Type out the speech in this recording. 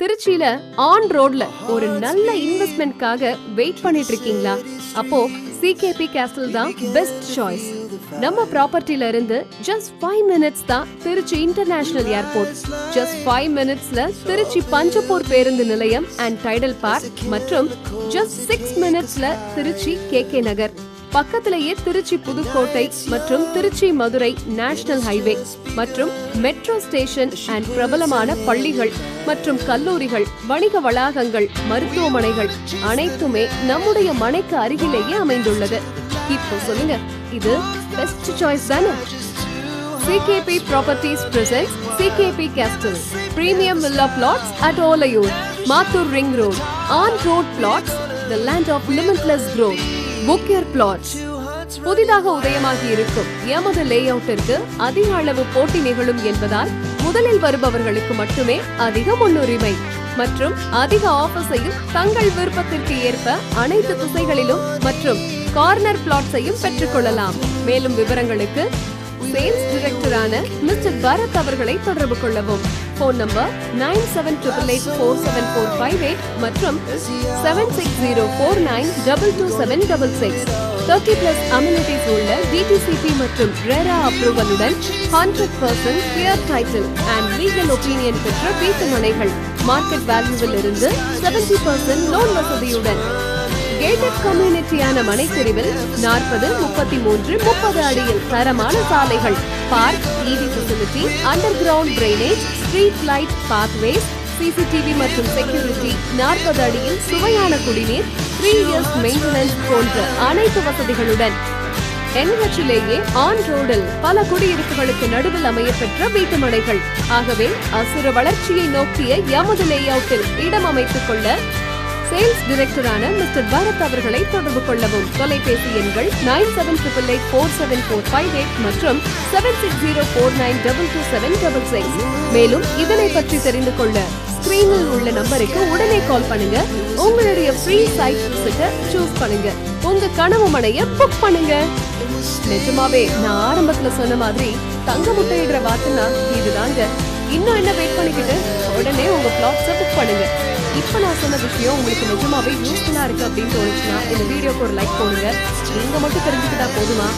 திருச்சியில ஆன் ரோட்ல ஒரு நல்ல இன்வெஸ்ட்மெண்ட்காக வெயிட் பண்ணிட்டு இருக்கீங்களா அப்போ சிகேபி கேஸ்டில் தான் பெஸ்ட் சாய்ஸ் நம்ம ப்ராப்பர்ட்டில இருந்து ஜஸ்ட் ஃபைவ் மினிட்ஸ் தான் Trichy international airport just five மினிட்ஸ்ல திருச்சி பஞ்சப்பூர் பேருந்து நிலையம் அண்ட் டைடல் பார்க் மற்றும் ஜஸ்ட் சிக்ஸ் மினிட்ஸ்ல திருச்சி கே கே நகர் பக்கத்திலேயே திருச்சி புதுக்கோட்டை மற்றும் திருச்சி மதுரை நேஷனல் ஹைவே மற்றும் மெட்ரோ ஸ்டேஷன் அண்ட் பிரபலமான பள்ளிகள் மற்றும் கல்லூரிகள் வணிக வளாகங்கள் மருத்துவமனைகள் அனைத்துமே நம்முடைய மனைக்கு அருகிலேயே அமைந்துள்ளது இப்போ சொல்லுங்க இது பெஸ்ட் சாய்ஸ் தானே CKP Properties presents CKP Castle premium villa plots at Olaiyur Mathur ring road on road plots the land of limitless growth. Book your plot புதிதாக உதயமாகி இருக்கும் எமது லேஅவுட்டிற்கு அதிக அளவு போட்டி நிகழும் என்பதால் முதலில் வருபவர்களுக்கு மட்டுமே அதிக முன்னுரிமை மற்றும் அதிக ஆஃபர்ஸையும் தங்கள் விருப்பத்திற்கு ஏற்ப அனைத்து திசைகளிலும் மற்றும் கார்னர் பிளாட்ஸையும் பெற்றுக்கொள்ளலாம் மேலும் விவரங்களுக்கு சேல்ஸ் டிரெக்டரான மிஸ்டர் பரத் அவர்களை தொடர்பு கொள்ளவும். Phone number nine seven triple eight four seven four five eight மற்றும் seven six zero four nine double two seven double six. Thirty plus amenities உள்ள டிடிசிபி மற்றும் RERA அப்ரூவலுடன் hundred percent clear title and legal opinion பெற்ற வீட்டு மனைகள் market வேல்யூவில் இருந்து seventy percent loan வசதியுடன். Gated கம்யூனிட்டியான மனைப்பிரிவில் நாற்பது முப்பத்தி மூன்று முப்பது அடியில் தரமான சாலைகள் park EV facility underground drainage street light pathways CCTV மற்றும் செக்யூரிட்டி நாற்பது அடியில் சுவையான குடிநீர் த்ரீ இயர்ஸ் மெயின்டெனன்ஸ் போன்ற அனைத்து வசதிகளுடன். என்ஹெச்சிலேயே ஆன் ரோடில் பல குடியிருப்புகளுக்கு நடுவில் அமையப்பெற்ற வீட்டுமனைகள். ஆகவே அசுர வளர்ச்சியை நோக்கிய எமது லேஅவுட்டில் இடம் அமைத்துக் கொள்ள சேல்ஸ் டிரெக்டரான மிஸ்டர் பரத் அவர்களை தொடர்பு கொள்ளவும். தொலைபேசி எண்கள் nine seven triple eight four seven four five eight மற்றும் seven six zero four nine double two seven double six. மேலும் இதனை பற்றி தெரிந்து கொள்ள ஸ்கிரீனில் உள்ள நம்பருக்கு உடனே கால் பண்ணுங்க. உங்களுடைய ஃப்ரீ சைட் விசிட்ட சூஸ் பண்ணுங்க. உங்க கனவு மனைய புக் பண்ணுங்க. நிஜமாவே நான் ஆரம்பத்துல சொன்ன மாதிரி தங்க முட்டையிடுற வார்த்தைனா இதுதாங்க. இன்னும் என்ன வெயிட் பண்ணிக்கிட்டு உடனே உங்க பிளாட்ஸை புக் பண்ணுங்க. இப்போ நான் சொன்ன விஷயம் உங்களுக்கு நிஜமாவே யூஸ்ஃபுல்லா இருக்கு அப்படின்னு தோணுச்சுன்னா இந்த வீடியோக்கு ஒரு லைக் போடுங்க. நீங்க மட்டும் தெரிஞ்சுக்கிட்டா போதுமா?